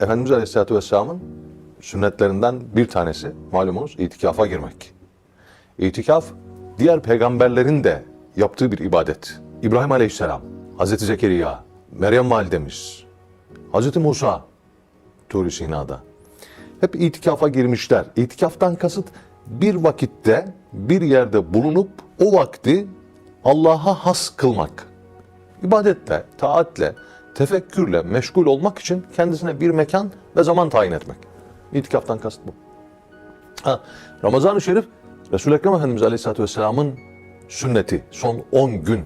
Efendimiz Aleyhisselatü Vesselam'ın sünnetlerinden bir tanesi malumunuz itikafa girmek. İtikaf diğer peygamberlerin de yaptığı bir ibadet. İbrahim Aleyhisselam, Hazreti Zekeriya, Meryem Validemiz, Hazreti Musa, Tur-i Sina'da. Hep itikafa girmişler. İtikaftan kasıt bir vakitte bir yerde bulunup o vakti Allah'a has kılmak. İbadetle, taatle, tefekkürle meşgul olmak için kendisine bir mekan ve zaman tayin etmek. İtikaftan kasıt bu. Ha, Ramazan-ı Şerif Resul-i Ekrem Efendimiz Aleyhisselatü Vesselam'ın sünneti. Son 10 gün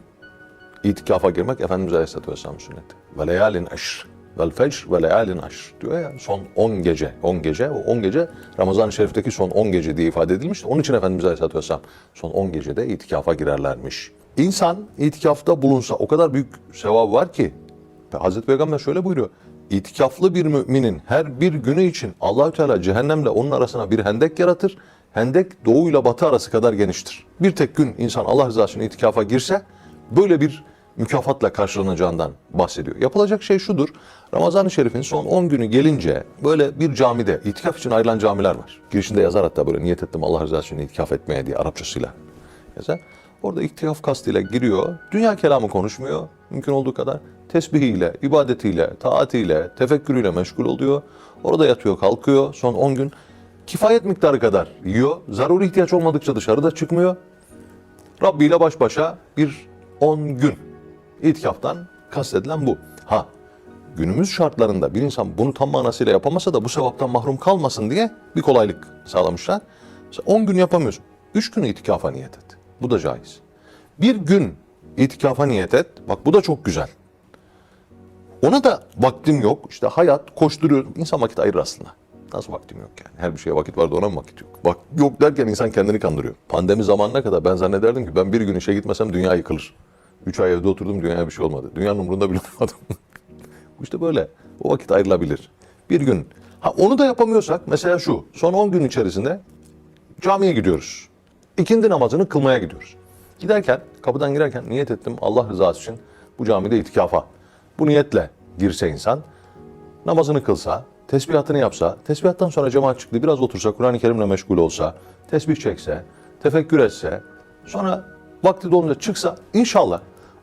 itikafa girmek Efendimiz Aleyhisselatü Vesselam'ın sünneti. Ve leyalin eşr. Vel fecr ve leyalin eşr diyor ya son 10 gece. 10 gece. O 10 gece Ramazan-ı Şerif'teki son 10 gece diye ifade edilmişti. Onun için Efendimiz Aleyhisselatü Vesselam son 10 gecede itikafa girerlermiş. İnsan itikafta bulunsa o kadar büyük sevabı var ki ve Hazreti Peygamber şöyle buyuruyor. İtikaflı bir müminin her bir günü için Allahü Teala cehennemle onun arasına bir hendek yaratır. Hendek doğuyla batı arası kadar geniştir. Bir tek gün insan Allah rızası için itikafa girse böyle bir mükafatla karşılanacağından bahsediyor. Yapılacak şey şudur. Ramazan-ı Şerif'in son 10 günü gelince böyle bir camide itikaf için ayrılan camiler var. Girişinde yazar hatta böyle niyet ettim Allah rızası için itikaf etmeye diye Arapçasıyla yazar. Orada itikaf kastıyla giriyor. Dünya kelamı konuşmuyor. Mümkün olduğu kadar tesbihiyle, ibadetiyle, taatiyle, tefekkürüyle meşgul oluyor. Orada yatıyor, kalkıyor. Son 10 gün kifayet miktarı kadar yiyor. Zaruri ihtiyaç olmadıkça dışarıda çıkmıyor. Rabbi ile baş başa bir 10 gün itikaftan kastedilen bu. Ha günümüz şartlarında bir insan bunu tam manasıyla yapamasa da bu sevaptan mahrum kalmasın diye bir kolaylık sağlamışlar. Mesela 10 gün yapamıyorsun. 3 gün itikafa niyet et. Bu da caiz. Bir gün itikafa niyet et. Bak bu da çok güzel. Ona da vaktim yok. İşte hayat koşturuyor. İnsan vakit ayırır aslında. Nasıl vaktim yok yani? Her bir şeye vakit var da ona mı vakit yok? Bak yok derken insan kendini kandırıyor. Pandemi zamanına kadar ben zannederdim ki ben bir gün işe gitmesem dünya yıkılır. Üç ay evde oturdum dünyaya bir şey olmadı. Dünyanın umurunda bile olmadım. İşte böyle. O vakit ayrılabilir. Bir gün. Ha onu da yapamıyorsak mesela şu. Son 10 gün içerisinde camiye gidiyoruz. İkindi namazını kılmaya gidiyoruz. Giderken, kapıdan girerken niyet ettim Allah rızası için bu camide itikafa. Bu niyetle girse insan, namazını kılsa, tesbihatını yapsa, tesbihattan sonra cemaat çıktı, biraz otursa, Kur'an-ı Kerim'le meşgul olsa, tesbih çekse, tefekkür etse, sonra vakti dolunca çıksa inşallah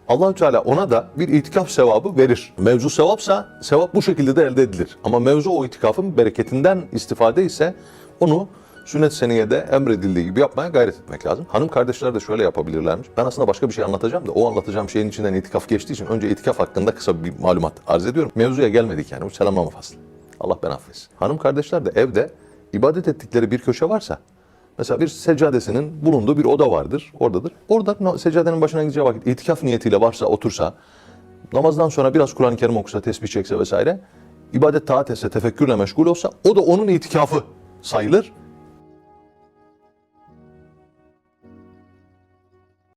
Allahü Teala ona da bir itikaf sevabı verir. Mevzu sevapsa sevap bu şekilde de elde edilir. Ama mevzu o itikafın bereketinden istifade ise onu sünnet seniyede emredildiği gibi yapmaya gayret etmek lazım. Hanım kardeşler de şöyle yapabilirlermiş. Ben aslında başka bir şey anlatacağım da o anlatacağım şeyin içinden itikaf geçtiği için önce itikaf hakkında kısa bir malumat arz ediyorum. Mevzuya gelmedik yani bu selamlama faslı. Allah ben affetsin. Hanım kardeşler de evde ibadet ettikleri bir köşe varsa Mesela bir seccadesinin bulunduğu bir oda vardır, oradadır. Orada seccadenin başına gideceği vakit itikaf niyetiyle varsa otursa, namazdan sonra biraz Kur'an-ı Kerim okusa, tesbih çekse vesaire, ibadet taat etse, tefekkürle meşgul olsa o da onun itikafı sayılır.